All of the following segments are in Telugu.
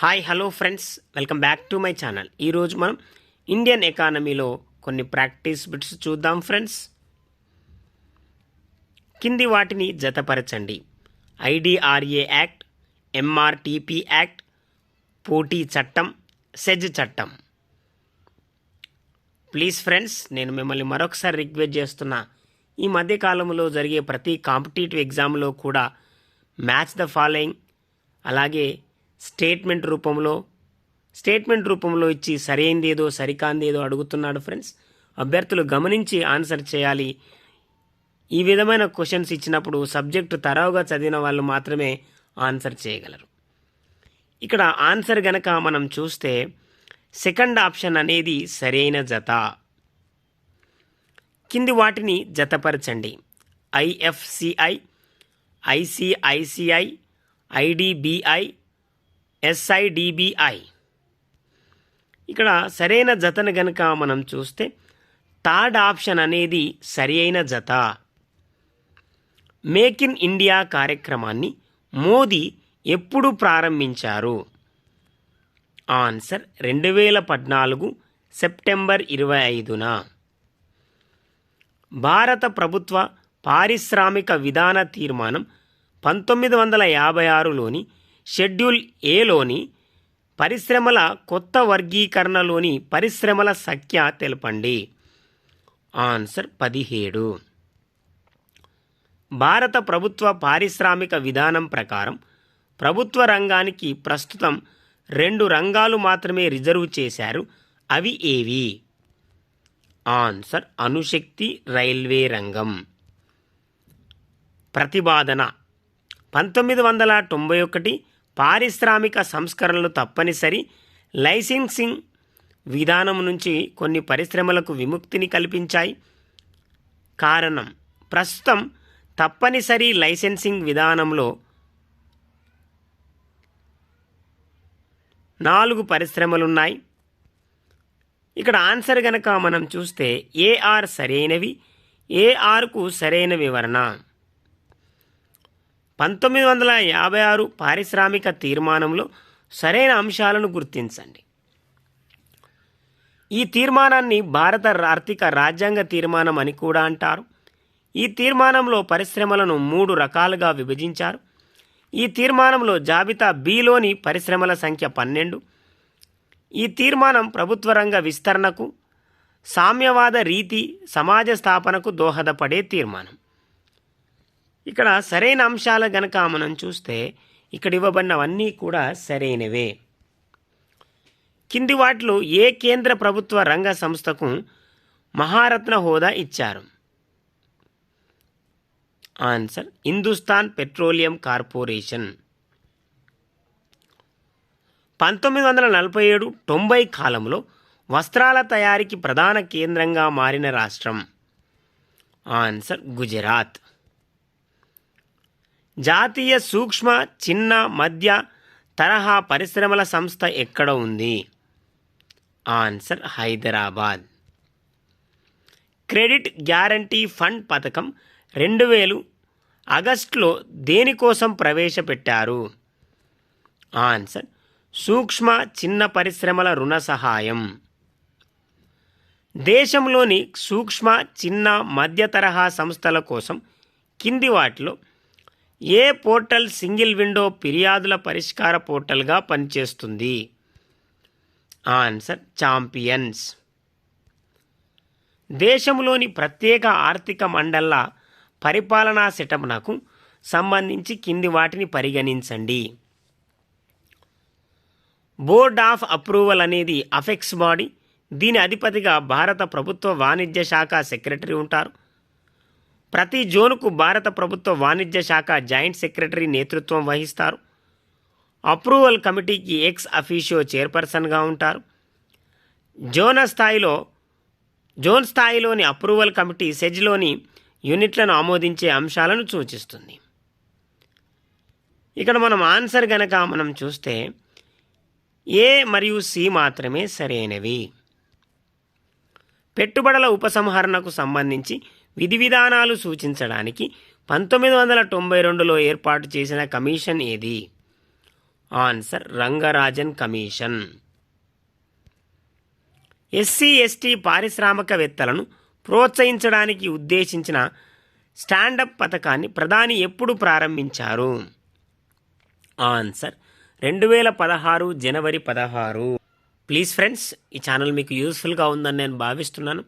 Hi hello friends welcome back to my channel ఈరోజు మనం ఇండియన్ ఎకానమీలో కొన్ని ప్రాక్టీస్ బిట్స్ చూద్దాం ఫ్రెండ్స్ కింది వాటిని జతపరచండి. ఐడిఆర్ఏ యాక్ట్ ఎంఆర్టీపీ యాక్ట్ పోటీ చట్టం సెజ్ చట్టం. ప్లీజ్ ఫ్రెండ్స్ నేను మిమ్మల్ని మరొకసారి రిక్వెస్ట్ చేస్తున్నా. ఈ మధ్యకాలంలో జరిగే ప్రతి కాంపిటేటివ్ ఎగ్జామ్లో కూడా మ్యాచ్ ద ఫాలోయింగ్ అలాగే స్టేట్మెంట్ రూపంలో స్టేట్మెంట్ రూపంలో ఇచ్చి సరైనది ఏదో సరికాంది ఏదో అడుగుతున్నాడు ఫ్రెండ్స్. అభ్యర్థులు గమనించి ఆన్సర్ చేయాలి. ఈ విధమైన క్వశ్చన్స్ ఇచ్చినప్పుడు సబ్జెక్టు తరావుగా చదివిన వాళ్ళు మాత్రమే ఆన్సర్ చేయగలరు. ఇక్కడ ఆన్సర్ గనక మనం చూస్తే సెకండ్ ఆప్షన్ అనేది సరైన జత. కింది వాటిని జతపరచండి. ఐఎఫ్సిఐ ఐసిఐసిఐ ఐడిబిఐ ఎస్ఐడిబిఐ ఇక్కడ సరైన జతను గనక మనం చూస్తే థర్డ్ ఆప్షన్ అనేది సరి అయిన జత. మేక్ ఇన్ ఇండియా కార్యక్రమాన్ని మోదీ ఎప్పుడు ప్రారంభించారు? ఆన్సర్ రెండు వేల పద్నాలుగు సెప్టెంబర్ ఇరవై ఐదున. భారత ప్రభుత్వ పారిశ్రామిక విధాన తీర్మానం పంతొమ్మిది వందల యాభై ఆరులోని షెడ్యూల్ ఏలోని పరిశ్రమల కొత్త వర్గీకరణలోని పరిశ్రమల సంఖ్య తెలపండి. ఆన్సర్ పదిహేడు. భారత ప్రభుత్వ పారిశ్రామిక విధానం ప్రకారం ప్రభుత్వ రంగానికి ప్రస్తుతం రెండు రంగాలు మాత్రమే రిజర్వ్ చేశారు. అవి ఏవి? ఆన్సర్ అణుశక్తి రైల్వే రంగం. ప్రతిపాదన పంతొమ్మిది వందల తొంభై ఒకటి పారిశ్రామిక సంస్కరణలు తప్పనిసరి. లైసెన్సింగ్ విధానం నుంచి కొన్ని పరిశ్రమలకు విముక్తిని కల్పించాయి. కారణం ప్రస్తుతం తప్పనిసరి లైసెన్సింగ్ విధానంలో నాలుగు పరిశ్రమలున్నాయి. ఇక్కడ ఆన్సర్ గనక మనం చూస్తే ఏఆర్ సరైనవి ఏఆర్కు సరైన వివరణ. పంతొమ్మిది వందల యాభై ఆరు పారిశ్రామిక తీర్మానంలో సరైన అంశాలను గుర్తించండి. ఈ తీర్మానాన్ని భారత ఆర్థిక రాజ్యాంగ తీర్మానం అని కూడా అంటారు. ఈ తీర్మానంలో పరిశ్రమలను మూడు రకాలుగా విభజించారు. ఈ తీర్మానంలో జాబితా బిలోని పరిశ్రమల సంఖ్య పన్నెండు. ఈ తీర్మానం ప్రభుత్వ రంగ విస్తరణకు సామ్యవాద రీతి సమాజ స్థాపనకు దోహదపడే తీర్మానం. ఇక్కడ సరైన అంశాలు గనక మనం చూస్తే ఇక్కడ ఇవ్వబడినవన్నీ కూడా సరైనవే. కింది వాటిలో ఏ కేంద్ర ప్రభుత్వ రంగ సంస్థకు మహారత్న హోదా ఇచ్చారు? Answer Hindustan petroleum corporation. పంతొమ్మిది వందల నలభై ఏడు తొంభై కాలంలో వస్త్రాల తయారీకి ప్రధాన కేంద్రంగా మారిన రాష్ట్రం. ఆన్సర్ గుజరాత్. జాతీయ సూక్ష్మ చిన్న మధ్య తరహా పరిశ్రమల సంస్థ ఎక్కడ ఉంది? Answer Hyderabad. Credit guarantee fund పథకం రెండు వేలు ఆగస్టులో దేనికోసం ప్రవేశపెట్టారు? ఆన్సర్ సూక్ష్మ చిన్న పరిశ్రమల రుణ సహాయం. దేశంలోని సూక్ష్మ చిన్న మధ్య తరహా సంస్థల కోసం కింది వాటిలో ఏ పోర్టల్ సింగిల్ విండో ఫిర్యాదుల పరిష్కార పోర్టల్గా పనిచేస్తుంది? Answer champions. దేశంలోని ప్రత్యేక ఆర్థిక మండల పరిపాలనా సెటప్నకు సంబంధించి కింది వాటిని పరిగణించండి. బోర్డ్ ఆఫ్ అప్రూవల్ అనేది అఫెక్స్ బాడీ. దీని అధిపతిగా భారత ప్రభుత్వ వాణిజ్య శాఖ సెక్రటరీ ఉంటారు. ప్రతి జోనుకు భారత ప్రభుత్వ వాణిజ్య శాఖ జాయింట్ సెక్రటరీ నేతృత్వం వహిస్తారు. అప్రూవల్ కమిటీకి ఎక్స్ అఫీషియో చైర్పర్సన్గా ఉంటారు. జోన స్థాయిలో జోన్ స్థాయిలోని అప్రూవల్ కమిటీ సెజ్లోని యూనిట్లను ఆమోదించే అంశాలను సూచిస్తుంది. ఇక్కడ మనం ఆన్సర్ గనక మనం చూస్తే ఏ మరియు సి మాత్రమే సరైనవి. పెట్టుబడుల ఉపసంహరణకు సంబంధించి విధి విధానాలు సూచించడానికి పంతొమ్మిది వందల తొంభై రెండులో ఏర్పాటు చేసిన కమిషన్ ఏది? Answer Rangarajan commission. SC ST పారిశ్రామికవేత్తలను ప్రోత్సహించడానికి ఉద్దేశించిన స్టాండప్ పథకాన్ని ప్రధాని ఎప్పుడు ప్రారంభించారు? ఆన్సర్ రెండు వేల పదహారు జనవరి పదహారు. ప్లీజ్ ఫ్రెండ్స్ ఈ ఛానల్ మీకు యూస్ఫుల్గా ఉందని నేను భావిస్తున్నాను.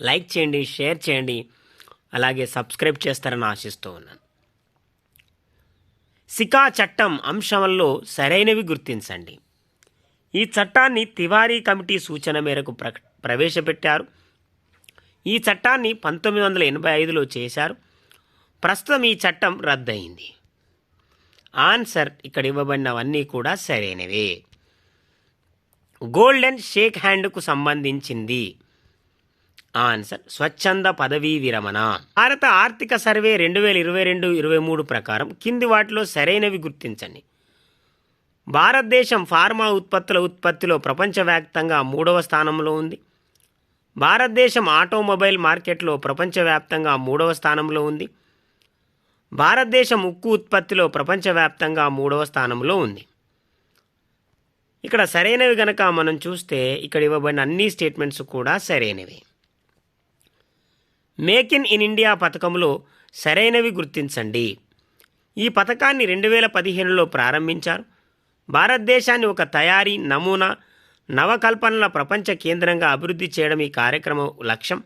లైక్ చేయండి షేర్ చేయండి. అలాగే సబ్స్క్రైబ్ చేస్తారని ఆశిస్తూ ఉన్నాను. సికా చట్టం అంశంలో సరైనవి గుర్తించండి. ఈ చట్టాన్ని తివారీ కమిటీ సూచన మేరకు ప్ర ప్రవేశపెట్టారు. ఈ చట్టాన్ని పంతొమ్మిది వందల ఎనభై ఐదులో చేశారు. ప్రస్తుతం ఈ చట్టం రద్దయింది. ఆన్సర్ ఇక్కడ ఇవ్వబడినవన్నీ కూడా సరైనవే. గోల్డెన్ షేక్ హ్యాండ్కు సంబంధించింది. ఆన్సర్. స్వచ్ఛంద పదవీ విరమణ. భారత ఆర్థిక సర్వే రెండు వేల ఇరవై రెండు ఇరవై మూడు ప్రకారం కింది వాటిలో సరైనవి గుర్తించండి. భారతదేశం ఫార్మా ఉత్పత్తుల ఉత్పత్తిలో ప్రపంచవ్యాప్తంగా మూడవ స్థానంలో ఉంది. భారతదేశం ఆటోమొబైల్ మార్కెట్లో ప్రపంచవ్యాప్తంగా మూడవ స్థానంలో ఉంది. భారతదేశం ఉక్కు ఉత్పత్తిలో ప్రపంచవ్యాప్తంగా మూడవ స్థానంలో ఉంది. ఇక్కడ సరైనవి గనక మనం చూస్తే ఇక్కడ ఇవ్వబడిన అన్ని స్టేట్మెంట్స్ కూడా సరైనవి. మేక్ ఇన్ ఇన్ ఇండియా పథకంలో సరైనవి గుర్తించండి. ఈ పథకాన్ని రెండు వేల పదిహేనులో ప్రారంభించారు. భారతదేశాన్ని ఒక తయారీ నమూనా నవకల్పనల ప్రపంచ కేంద్రంగా అభివృద్ధి చేయడం ఈ కార్యక్రమం లక్ష్యం.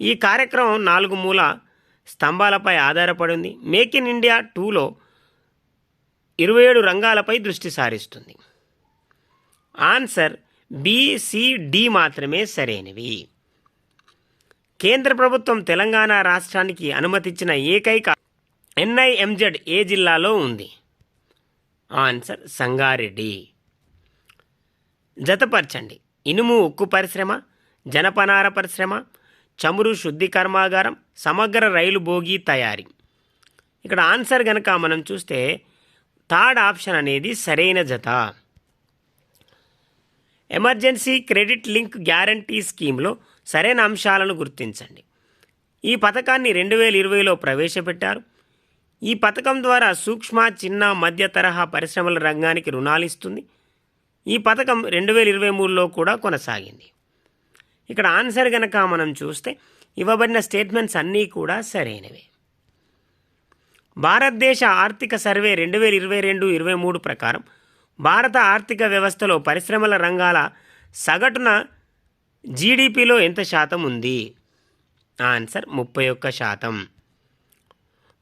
ఈ కార్యక్రమం నాలుగు మూల స్తంభాలపై ఆధారపడి ఉంది మేక్ ఇన్ ఇండియా టూలో ఇరవై ఏడు రంగాలపై దృష్టి సారిస్తుంది. ఆన్సర్ బిసిడి మాత్రమే సరైనవి. కేంద్ర ప్రభుత్వం తెలంగాణ రాష్ట్రానికి అనుమతిచ్చిన ఏకైక ఎన్ఐఎంజెడ్ ఏ జిల్లాలో ఉంది? ఆన్సర్ సంగారెడ్డి. జతపరచండి. ఇనుము ఉక్కు పరిశ్రమ జనపనార పరిశ్రమ చమురు శుద్ధి కర్మాగారం సమగ్ర రైలు బోగి తయారీ. ఇక్కడ ఆన్సర్ కనుక మనం చూస్తే థర్డ్ ఆప్షన్ అనేది సరైన జత. ఎమర్జెన్సీ క్రెడిట్ లింక్ గ్యారంటీ స్కీమ్లో సరైన అంశాలను గుర్తించండి. ఈ పథకాన్ని రెండు వేల ఇరవైలో ప్రవేశపెట్టారు. ఈ పథకం ద్వారా సూక్ష్మ చిన్న మధ్య తరహా పరిశ్రమల రంగానికి రుణాలు ఇస్తుంది. ఈ పథకం రెండు వేల ఇరవై మూడులో కూడా కొనసాగింది. ఇక్కడ ఆన్సర్ గనక మనం చూస్తే ఇవ్వబడిన స్టేట్మెంట్స్ అన్నీ కూడా సరైనవే. భారతదేశ ఆర్థిక సర్వే రెండు వేల ఇరవై రెండు ఇరవై మూడు ప్రకారం భారత ఆర్థిక వ్యవస్థలో పరిశ్రమల రంగాల సగటున జీడిపిలో ఎంత శాతం ఉంది? ఆన్సర్ ముప్పై ఒక్క శాతం.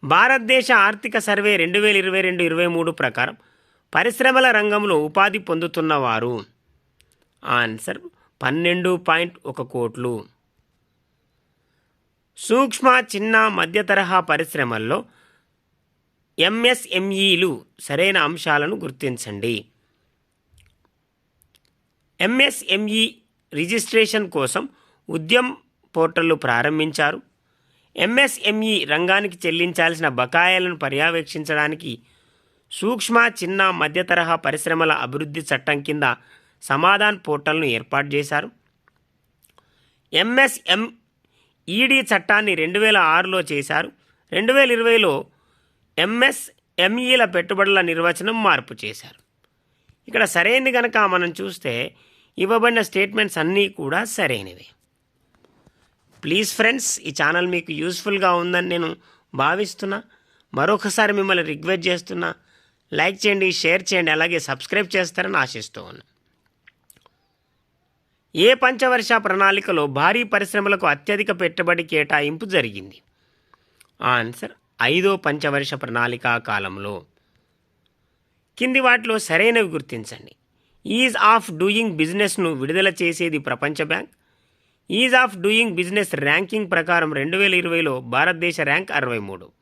భారతదేశ ఆర్థిక సర్వే రెండు వేల ఇరవై రెండు ఇరవై మూడు ప్రకారం పరిశ్రమల రంగంలో ఉపాధి పొందుతున్నవారు. ఆన్సర్ పన్నెండు పాయింట్ ఒక కోట్లు. సూక్ష్మ చిన్న మధ్య తరహా పరిశ్రమల్లో ఎంఎస్ఎంఈలు సరైన అంశాలను గుర్తించండి. ఎంఎస్ఎంఈ రిజిస్ట్రేషన్ కోసం ఉద్యమ్ పోర్టల్ను ప్రారంభించారు. ఎంఎస్ఎంఈ రంగానికి చెల్లించాల్సిన బకాయిలను పర్యవేక్షించడానికి సూక్ష్మ చిన్న మధ్య తరహా పరిశ్రమల అభివృద్ధి చట్టం కింద సమాధాన్ పోర్టల్ను ఏర్పాటు చేశారు. ఎంఎస్ఎం ఈడీ చట్టాన్ని రెండు వేల ఆరులో చేశారు. రెండు వేల ఇరవైలో ఎంఎస్ఎంఈల పెట్టుబడుల నిర్వచనం మార్పు చేశారు. ఇక్కడ సరైనది కనుక మనం చూస్తే ఇవ్వబడిన స్టేట్మెంట్స్ అన్నీ కూడా సరైనవి. ప్లీజ్ ఫ్రెండ్స్ ఈ ఛానల్ మీకు యూస్ఫుల్గా ఉందని నేను భావిస్తున్నా. మరొకసారి మిమ్మల్ని రిక్వెస్ట్ చేస్తున్నా. లైక్ చేయండి షేర్ చేయండి అలాగే సబ్స్క్రైబ్ చేస్తారని ఆశిస్తూ ఉన్నా. ఏ పంచవర్ష ప్రణాళికలో భారీ పరిశ్రమలకు అత్యధిక పెట్టుబడి కేటాయింపు జరిగింది? ఆన్సర్ ఐదో పంచవర్ష ప్రణాళికా కాలంలో. కింది వాటిలో సరైనవి గుర్తించండి. ఈజ్ ఆఫ్ డూయింగ్ బిజినెస్ను విడుదల చేసేది ప్రపంచ bank. Ease of doing business ranking ప్రకారం రెండు వేల ఇరవైలో భారతదేశ ర్యాంక్ అరవై మూడు.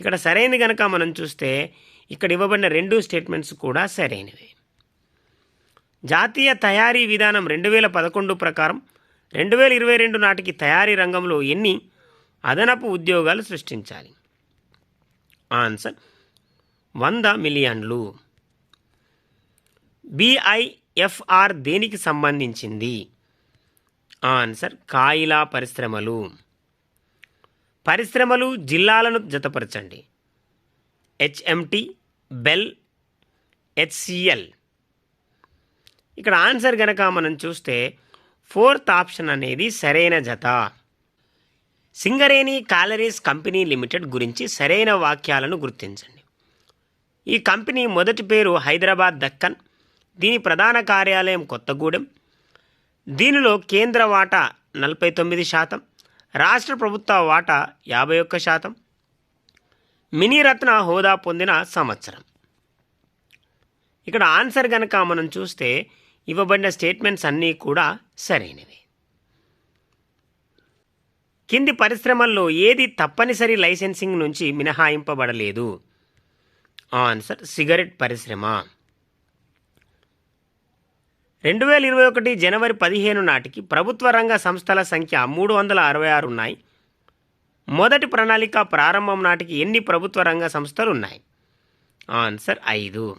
ఇక్కడ సరైనది కనుక మనం చూస్తే ఇక్కడ ఇవ్వబడిన రెండు స్టేట్మెంట్స్ కూడా సరైనవి. జాతీయ తయారీ విధానం రెండు వేల పదకొండు ప్రకారం రెండు వేల ఇరవై రెండు నాటికి తయారీ రంగంలో ఎన్ని అదనపు ఉద్యోగాలు సృష్టించాలి? ఆన్సర్ వంద మిలియన్లు. బిఐఎఫ్ఆర్ దేనికి సంబంధించింది? ఆన్సర్ కాయిలా పరిశ్రమలు. పరిశ్రమలు జిల్లాలను జతపరచండి. హెచ్ఎంటి బెల్ హెచ్సిఎల్ ఇక్కడ ఆన్సర్ గనక మనం చూస్తే ఫోర్త్ ఆప్షన్ అనేది సరైన జత. సింగరేణి క్యాలరీస్ కంపెనీ లిమిటెడ్ గురించి సరైన వాక్యాలను గుర్తించండి. ఈ కంపెనీ మొదటి పేరు హైదరాబాద్ దక్కన్ దీని ప్రధాన కార్యాలయం కొత్తగూడెం. దీనిలో కేంద్ర వాటా నలభై తొమ్మిది శాతం రాష్ట్ర ప్రభుత్వ వాటా యాభై ఒక్క శాతం మినీరత్న హోదా పొందిన సంవత్సరం. ఇక్కడ ఆన్సర్ కనుక మనం చూస్తే ఇవ్వబడిన స్టేట్మెంట్స్ అన్నీ కూడా సరైనవి. కింది పరిశ్రమల్లో ఏది తప్పనిసరి లైసెన్సింగ్ నుంచి మినహాయింపబడలేదు? ఆన్సర్ సిగరెట్ పరిశ్రమ. రెండు వేల ఇరవై ఒకటి జనవరి పదిహేను నాటికి ప్రభుత్వ రంగ సంస్థల సంఖ్య మూడు వందల అరవై ఆరు ఉన్నాయి. మొదటి ప్రణాళిక ప్రారంభం నాటికి ఎన్ని ప్రభుత్వ రంగ సంస్థలు ఉన్నాయి? ఆన్సర్ ఐదు.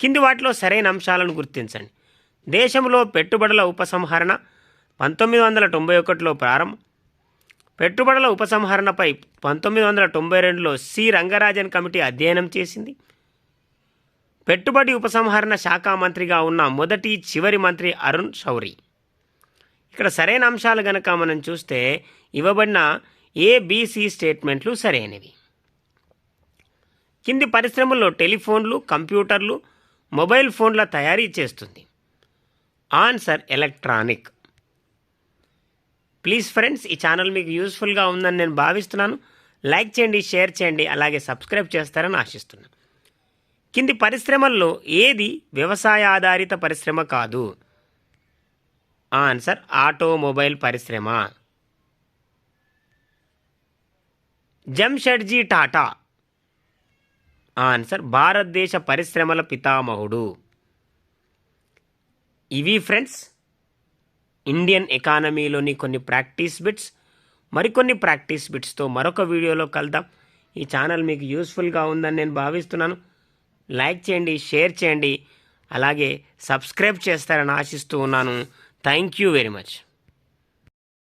కింది వాటిలో సరైన అంశాలను గుర్తించండి. దేశంలో పెట్టుబడుల ఉపసంహరణ పంతొమ్మిది వందల తొంభై ఒకటిలో ప్రారంభం. పెట్టుబడుల ఉపసంహరణపై పంతొమ్మిది వందల తొంభై రెండులో సి. రంగరాజన్ కమిటీ అధ్యయనం చేసింది. పెట్టుబడి ఉపసంహరణ శాఖ మంత్రిగా ఉన్న మొదటి చివరి మంత్రి అరుణ్ శౌరి. ఇక్కడ సరైన అంశాలు గనక మనం చూస్తే ఇవ్వబడిన ఏబిసి స్టేట్మెంట్లు సరైనవి. కింది పరిశ్రమల్లో టెలిఫోన్లు కంప్యూటర్లు మొబైల్ ఫోన్ల తయారీ చేస్తుంది. Answer electronic. ప్లీజ్ ఫ్రెండ్స్ ఈ ఛానల్ మీకు యూస్ఫుల్గా ఉందని నేను భావిస్తున్నాను. లైక్ చేయండి షేర్ చేయండి అలాగే సబ్స్క్రైబ్ చేస్తారని ఆశిస్తున్నాను. కింది పరిశ్రమల్లో ఏది వ్యవసాయ ఆధారిత పరిశ్రమ కాదు? ఆన్సర్ ఆటోమొబైల్ పరిశ్రమ. జంషెడ్జీ టాటా. ఆన్సర్ భారతదేశ పరిశ్రమల పితామహుడు. ఇవి ఫ్రెండ్స్ ఇండియన్ ఎకానమీలోని కొన్ని ప్రాక్టీస్ బిట్స్. మరికొన్ని ప్రాక్టీస్ బిట్స్తో మరొక వీడియోలో కలుద్దాం. ఈ ఛానల్ మీకు యూస్ఫుల్గా ఉందని నేను భావిస్తున్నాను. లైక్ చేయండి షేర్ చేయండి. అలాగే సబ్స్క్రైబ్ చేస్తారని ఆశిస్తూ ఉన్నాను. Thank you very much.